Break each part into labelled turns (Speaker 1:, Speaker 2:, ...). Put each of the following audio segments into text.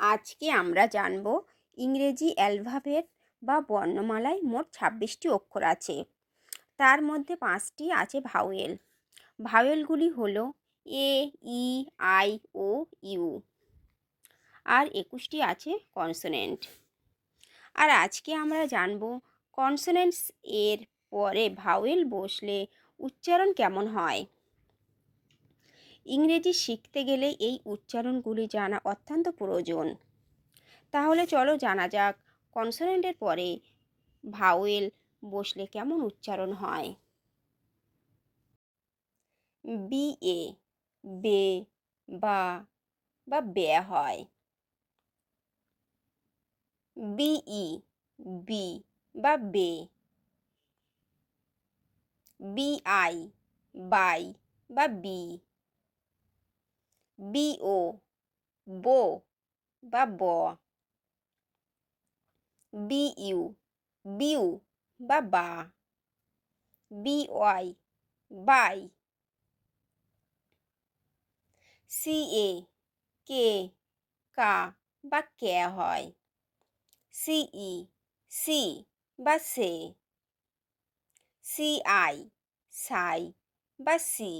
Speaker 1: আজকে আমরা জানব ইংরেজি অ্যালফাবেট বা বর্ণমালায় মোট ছাব্বিশটি অক্ষর আছে। তার মধ্যে পাঁচটি আছে ভাওয়েল। ভাওয়েলগুলি হলো এ, ই, আই, ও, ইউ। আর একুশটি আছে কনসোনেন্ট। আর আজকে আমরা জানব কনসোনেন্টস এর পরে ভাওয়েল বসলে উচ্চারণ কেমন হয়। ইংরেজি শিখতে গেলে এই উচ্চারণগুলি জানা অত্যন্ত প্রয়োজন। তাহলে চলো জানা যাক, কনসোনেন্টের পরে ভাওয়েল বসলে কেমন উচ্চারণ হয়? বি এ বে, বা বা বে হয়। বিই, বি, বা বে। বিআই, বাই, বা বি। বিও বো বা ব বিইউ বিউ বা বা বিওয়াই বাই সিএ কে কা বা কে হয় সিই সি বা সে সিআই সাই বা সি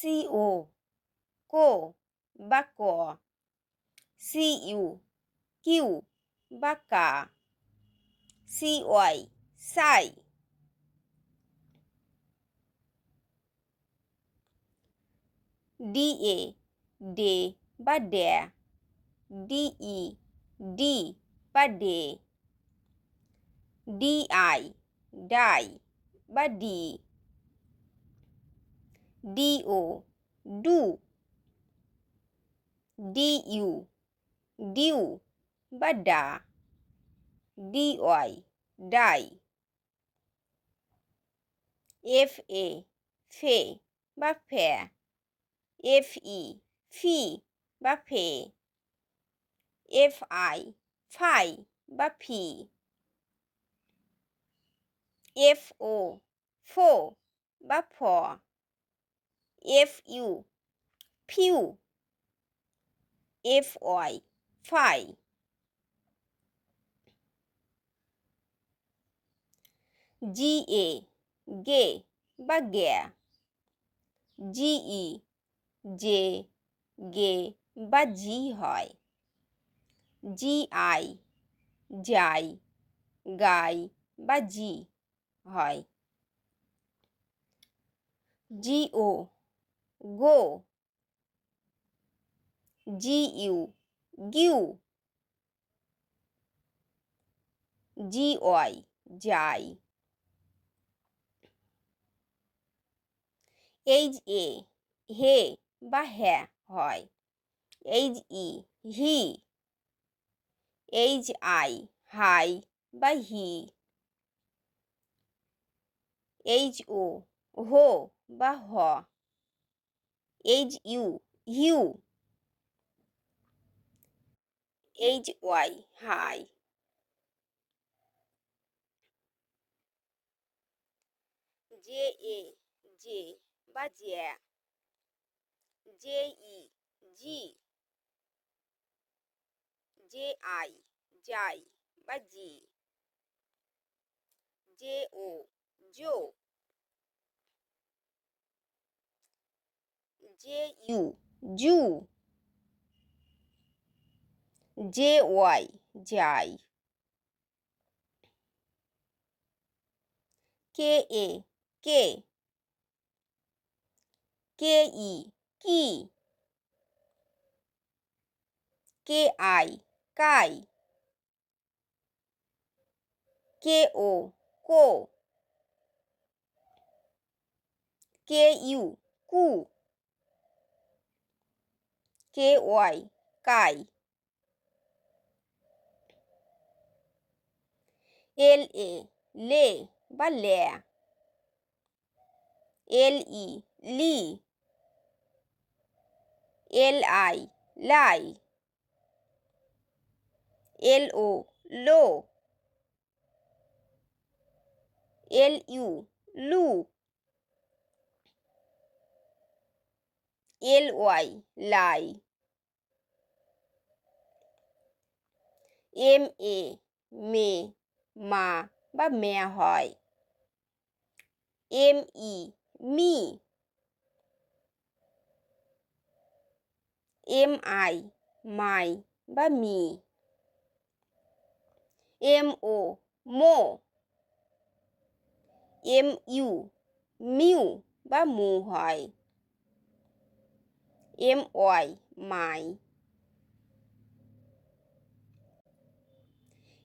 Speaker 1: C O কো বা ক সিইউ কিউ বা কা সিওয়াই সাই ডিএ ডে বা ড্যা ডিই ডি বা ডে ডিআই ডাই বা D deo do DU due বা ডা ডিওয়াই ডাই এফ এ ফে বা ফে এফ ই ফি বা ফে এফ আই ফাই বা ফি এফ ও ফো বা ফ F U few F Y five G এ গে বা গে জিই যে গে বা জি হয় জি আই যাই গাই বা জি হয় জিও গো জিইউ গিউ জিওয়াই যাই এইচ এ হে বা হ্যাঁ হয় এইচ ই হি এইচ আই হাই বা হি এইচ ও হো বা হ H U Hugh H Y high J A J বা জ্যা J E G J I যাই বা G J O Joe J U Jew J Y Jai K A K K E Ki K I Kai K O Ko K U Ku K Y chi L A লে বা লে এল ই লি L I lie L O low L U লু L Y lie M A মে মা বা মেয়া হয় M E মি M I মাই বা মি এম ও মো এম ইউ মিউ বা মু হয় এম ওয়াই মাই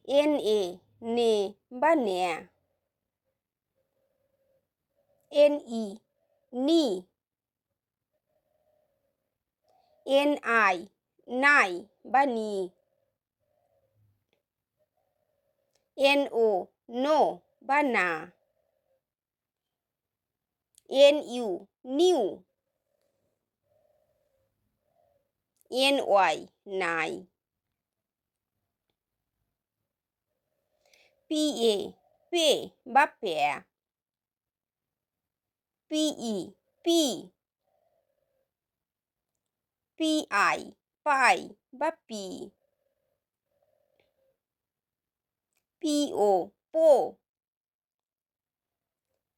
Speaker 1: এন এ নে বা নেয়া এন ই নি এন আই নাই বা নি এন ও নো বা না N U new N Y নাই পি এ পে বা প্যা পিই পি পি আই পাই বা পি পি ও পো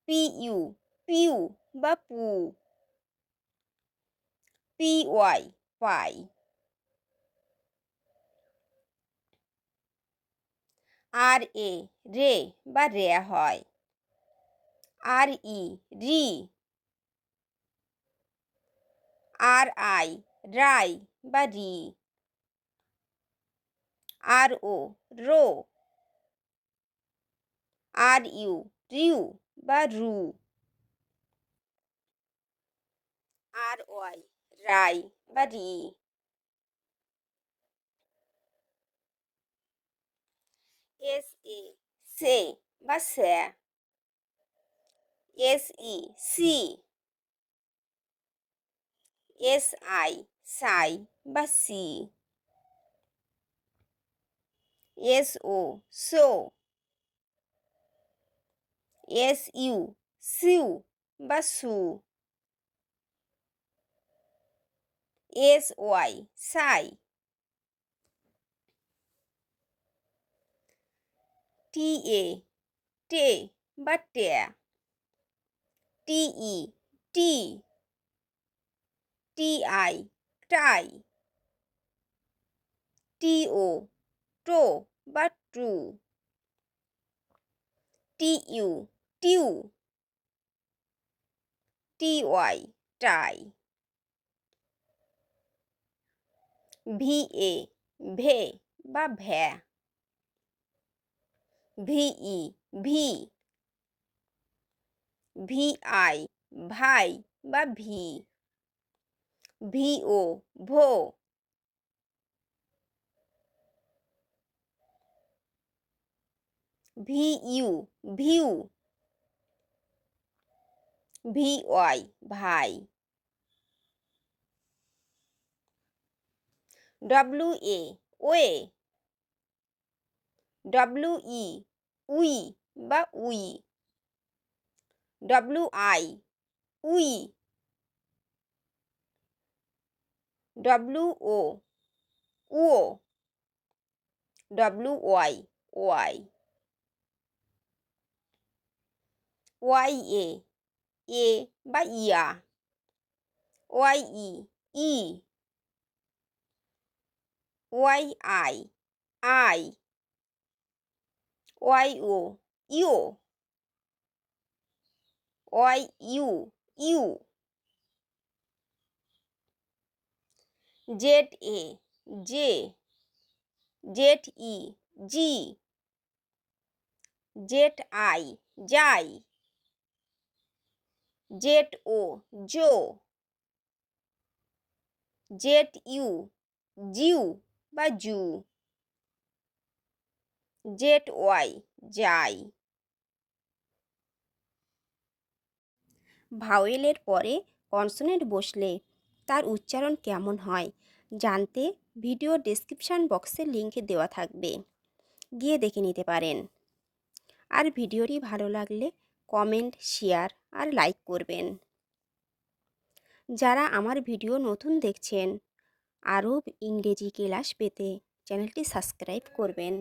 Speaker 1: পি ইউ পিউ বা পু পি ওয়াই পাই আর এ রে বা রে হয়। আর ই রি আর আই রাই বা রি আর ও রো আর ইউ রিউ বা রু R Y রাই বা রি এস এ সে বা স্যা S E C S I সাই বা সি এস ও সো এস ইউ সিউ বা সু S Y, সাই। টি এ, টে বা ট্যা টি ই, টি। T I, tie. T O, টো বা ট্রু। টি ইউ, টিউ। টি ওয়াই, টাই। ভি এ ভে বা ভ্যা। ভিই, ভি। ভি আই ভাই বা ভি। ভি ও ভো। ভি ইউ ভিউ। ভি ওয়াই ভাই। W a way W E we বা we W I we W O O W Y Y Y A A বা ইয়া Y E E Y I I Y O ইউ Y U ইউ Z A জে Z E জি Z I যাই Z O জো Z U জিউ বা জু। জেড ওয়াই, যাই। ভাওয়েলের পরে কনসোনেন্ট বসলে তার উচ্চারণ কেমন হয় জানতে ভিডিও ডেসক্রিপশান বক্সে লিঙ্ক দেওয়া থাকবে, গিয়ে দেখে নিতে পারেন। আর ভিডিওটি ভালো লাগলে কমেন্ট, শেয়ার আর লাইক করবেন। যারা আমার ভিডিও নতুন দেখছেন আরও ইংরেজি ক্লাস পেতে চ্যানেলটি সাবস্ক্রাইব করবেন।